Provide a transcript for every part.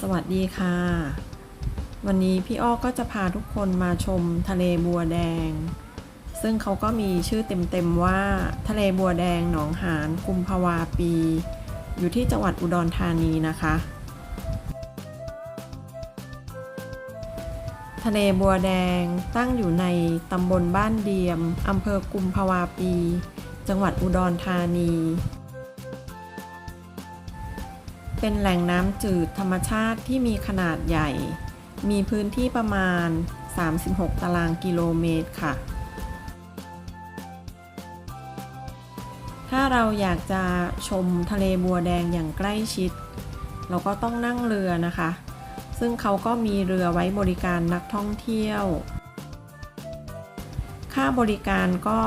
สวัสดีค่ะ วันนี้พี่อ้อก็จะพาทุกคนมาชมทะเลบัวแดง ซึ่งเขาก็มีชื่อเต็มๆว่า ทะเลบัวแดงหนองหานกุมภาวาปี อยู่ที่จังหวัดอุดรธานีนะคะ ทะเลบัวแดงตั้งอยู่ในตำบลบ้านเดียมอำเภอกุมภาวาปี จังหวัดอุดรธานี เป็นแหล่งน้ำจืดธรรมชาติที่มีขนาดใหญ่ มีพื้นที่ประมาณ 36 ตารางกิโลเมตรค่ะ ถ้าเราอยากจะชมทะเลบัวแดงอย่างใกล้ชิด เราก็ต้องนั่งเรือนะคะ ซึ่งเขาก็มีเรือไว้บริการนักท่องเที่ยว ค่าบริการก็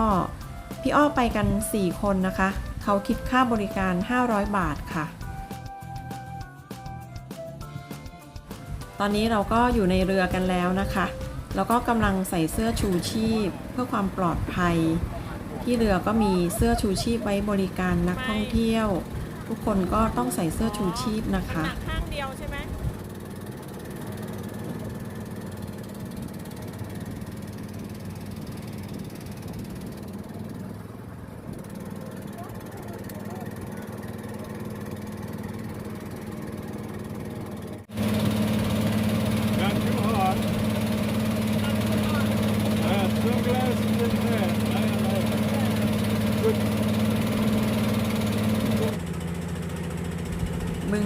พี่อ้อไปกัน 4 คนนะคะ เขาคิดค่าบริการ 500 บาทค่ะ ตอนนี้เราก็อยู่ในเรือกันแล้วนะคะ แล้วก็กำลังใส่เสื้อชูชีพ เพื่อความปลอดภัย ที่เรือก็มีเสื้อชูชีพไว้บริการนักท่องเที่ยว ทุกคนก็ต้องใส่เสื้อชูชีพนะคะข้างเดียวใช่ไหม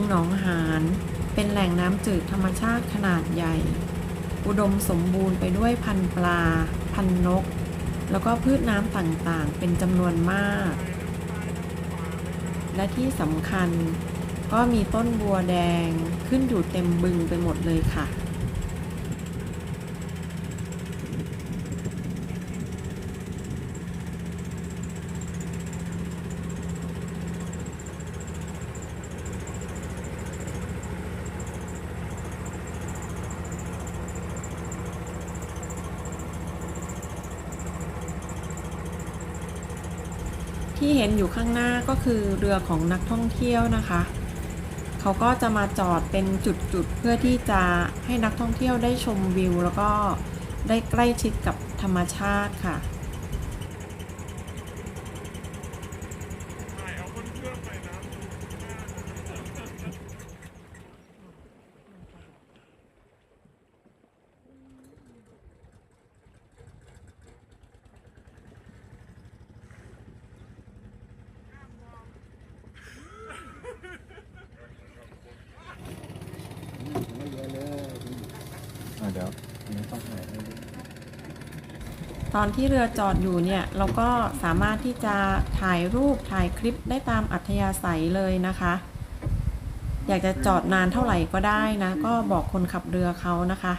งหนองหาน เป็นแหล่งน้ำจืดธรรมชาติขนาดใหญ่ อุดมสมบูรณ์ไปด้วยพันปลา พันนก แล้วก็พืชน้ำต่างๆ เป็นจำนวนมาก และที่สำคัญก็มีต้นบัวแดงขึ้นอยู่เต็มบึงไปหมดเลยค่ะ ที่เห็นอยู่ข้างหน้าก็คือเรือของนักท่องเที่ยวนะคะ เขาก็จะมาจอดเป็นจุดๆ เพื่อที่จะให้นักท่องเที่ยวได้ชมวิว แล้วก็ได้ใกล้ชิดกับธรรมชาติค่ะเดี๋ยวอันนี้ต้องถ่ายให้ดู ตอนที่เรือจอดอยู่เนี่ยเราก็สามารถที่จะถ่ายรูปถ่ายคลิปได้ตามอัธยาศัยเลยนะคะ อยากจะจอดนานเท่าไหร่ก็ได้นะ ก็บอกคนขับเรือเขานะคะ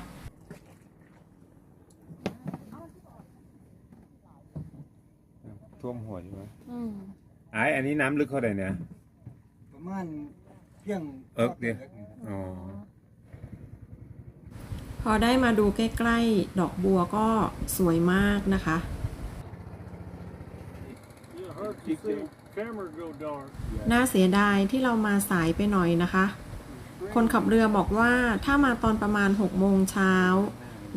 ท่วมหัวใช่ไหมไอ้อันนี้น้ำลึกเท่าไหร่เนี่ย ประมาณเที่ยงเอิกเดียวอ๋อ พอได้มาดูใกล้ๆ ดอกบัวก็สวยมากนะคะ camera go dark น่าเสียดายที่เรามาสายไปหน่อยนะคะ คนขับเรือบอกว่าถ้ามาตอนประมาณ6โมงเช้า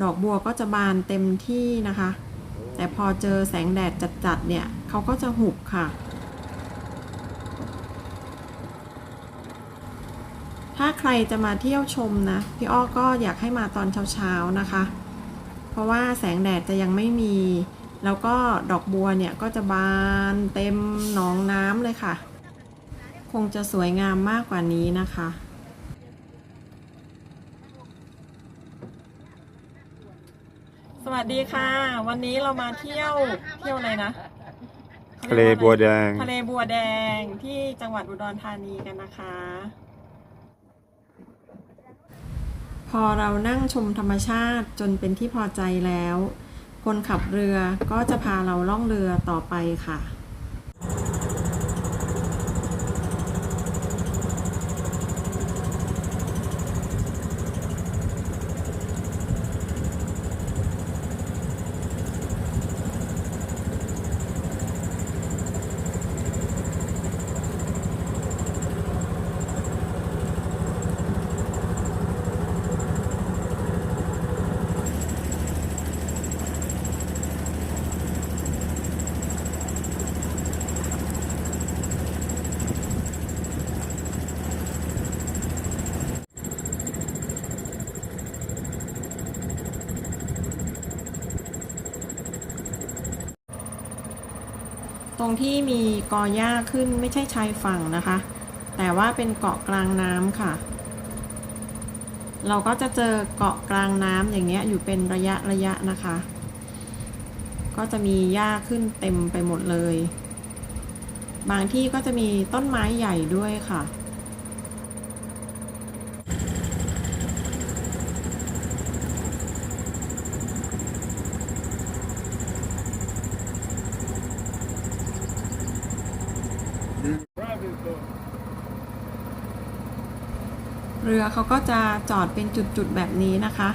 ดอกบัวก็จะบานเต็มที่นะคะ แต่พอเจอแสงแดดจัดๆเนี่ยเขาก็จะหุบค่ะ ถ้าใครจะมาเที่ยวชมนะ พี่อ้อก็อยากให้มาตอนเช้าๆนะคะ เพราะว่าแสงแดดจะยังไม่มี แล้วก็ดอกบัวเนี่ยก็จะบานเต็มหนองน้ำเลยค่ะ คงจะสวยงามมากกว่านี้นะคะสวัสดีค่ะ วันนี้เรามาเที่ยวเที่ยวอะไรนะทะเลบัวแดง ทะเลบัวแดงที่จังหวัดอุดรธานีกันนะคะ พ อเรานั่งชมธรรมชาติจนเป็นที่พอใจแล้ว คนขับเรือก็จะพาเราล่องเรือต่อไปค่ะ รงที่มีกอหญ้าขึ้นไม่ใช่ชายฝั่งนะคะ แต่ว่าเป็นเกาะกลางน้ำค่ะ เราก็จะเจอเกาะกลางน้ำอย่างเงี้ยอยู่เป็นระยะระยะนะคะ ก็จะมีหญ้าขึ้นเต็มไปหมดเลย บางที่ก็จะมีต้นไม้ใหญ่ด้วยค่ะ เรือเขาก็จะจอดเป็นจุดๆแบบนี้นะคะ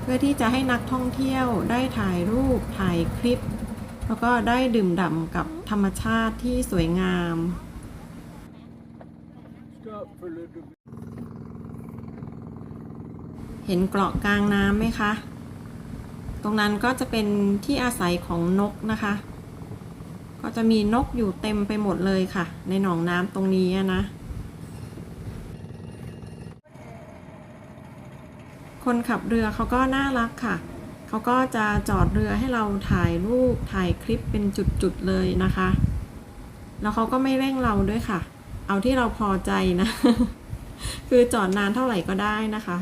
เพื่อที่จะให้นักท่องเที่ยวได้ถ่ายรูปถ่ายคลิป แล้วก็ได้ดื่มด่ำกับธรรมชาติที่สวยงาม เห็นเกาะกลางน้ำไหมคะ ตรงนั้นก็จะเป็นที่อาศัยของนกนะคะ ก็จะมีนกอยู่เต็มไปหมดเลยค่ะ ในหนองน้ำตรงนี้นะ คนขับเรือเขาก็น่ารักค่ะ เขาก็จะจอดเรือให้เราถ่ายรูปถ่ายคลิปเป็นจุดๆเลยนะคะ แล้วเขาก็ไม่เร่งเราด้วยค่ะ เอาที่เราพอใจนะ คือจอดนานเท่าไหร่ก็ได้นะคะ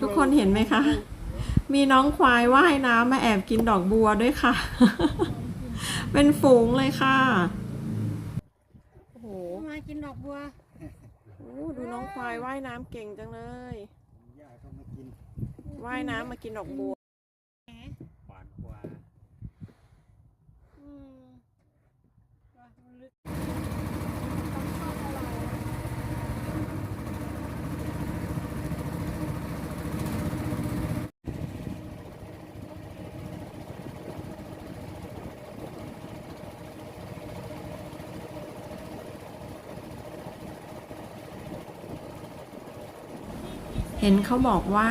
ทุกคนเห็นไหมคะ มีน้องควายว่ายน้ำมาแอบกินดอกบัวด้วยค่ะ เป็นฝูงเลยค่ะ โอ้โห มากินดอกบัวดูน้องควายว่ายน้ำเก่งจังเลยย่าเขามากินว่ายน้ำมากินดอกบัว ขวานขวา อืมว่ามันลึก เห็นเขาบอกว่า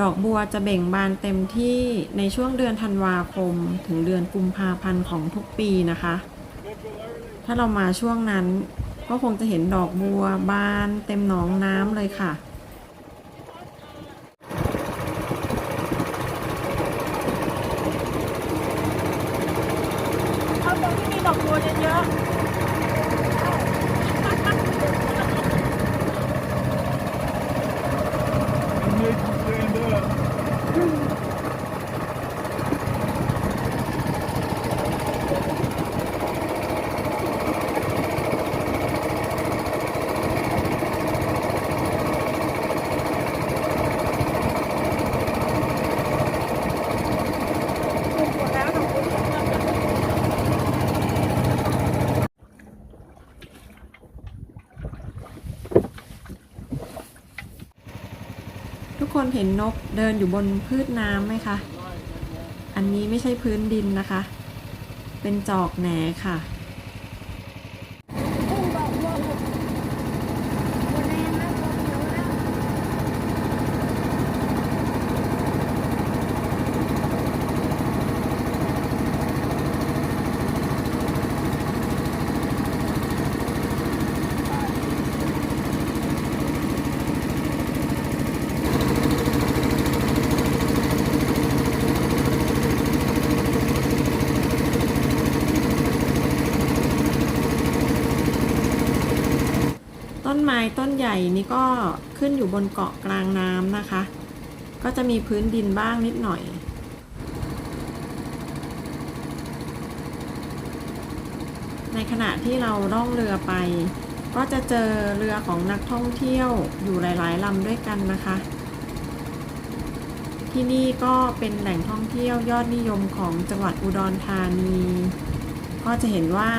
ดอกบัวจะเบ่งบานเต็มที่ในช่วงเดือนธันวาคม ถึงเดือนกุมภาพันธ์ของทุกปีนะคะ ถ้าเรามาช่วงนั้น ก็คงจะเห็นดอกบัวบานเต็มหนองน้ำเลยค่ะเอาตรงที่มีดอกบัวเยอะๆ เห็นนกเดินอยู่บนพืชน้ำไหมคะ อันนี้ไม่ใช่พื้นดินนะคะ เป็นจอกแหนค่ะ พุ่งดอกบัวหมดบัวแดงแล้วบัวเขียวแล้ว ต้นต้นใหญ่นี่ก็ขึ้นอยู่บนเกาะกลางน้ำนะคะ ก็จะมีพื้นดินบ้างนิดหน่อย ในขณะที่เราล่องเรือไป ก็จะเจอเรือของนักท่องเที่ยวอยู่หลาย ๆลำด้วยกันนะคะ ที่นี่ก็เป็นแหล่งท่องเที่ยวยอดนิยมของจังหวัดอุดรธานี ก็จะเห็นว่า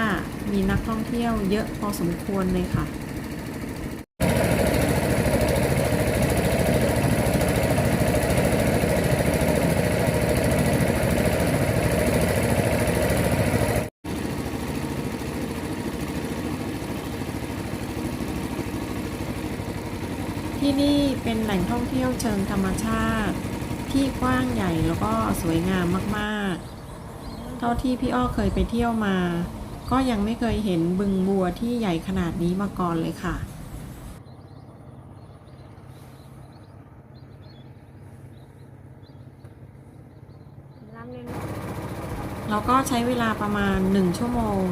มีนักท่องเที่ยวเยอะพอสมควรเลยค่ะ ที่นี่เป็นแหล่งท่องเที่ยวเชิงธรรมชาติ ที่กว้างใหญ่แล้วก็สวยงามมากๆ เท่าที่พี่อ้อเคยไปเที่ยวมา ก็ยังไม่เคยเห็นบึงบัวที่ใหญ่ขนาดนี้มาก่อนเลยค่ะลำเลยนะเราก็ใช้เวลาประมาณ 1 ชั่วโมง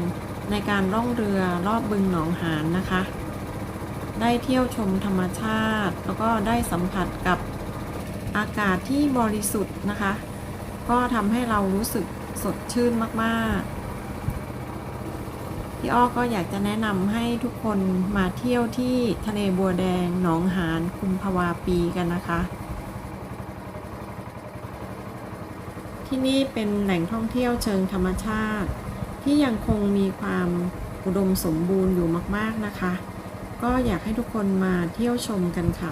ในการล่องเรือรอบบึงหนองหานนะคะ ได้เที่ยวชมธรรมชาติ แล้วก็ได้สัมผัสกับอากาศที่บริสุทธิ์นะคะ ก็ทำให้เรารู้สึกสดชื่นมากๆ พี่อ้อก็อยากจะแนะนำให้ทุกคนมาเที่ยวที่ทะเลบัวแดงหนองหานคุมภาวาปีกันนะคะ ที่นี่เป็นแหล่งท่องเที่ยวเชิงธรรมชาติ ที่ยังคงมีความอุดมสมบูรณ์อยู่มาก ๆ นะคะ ก็อยากให้ทุกคนมาเที่ยวชมกันค่ะ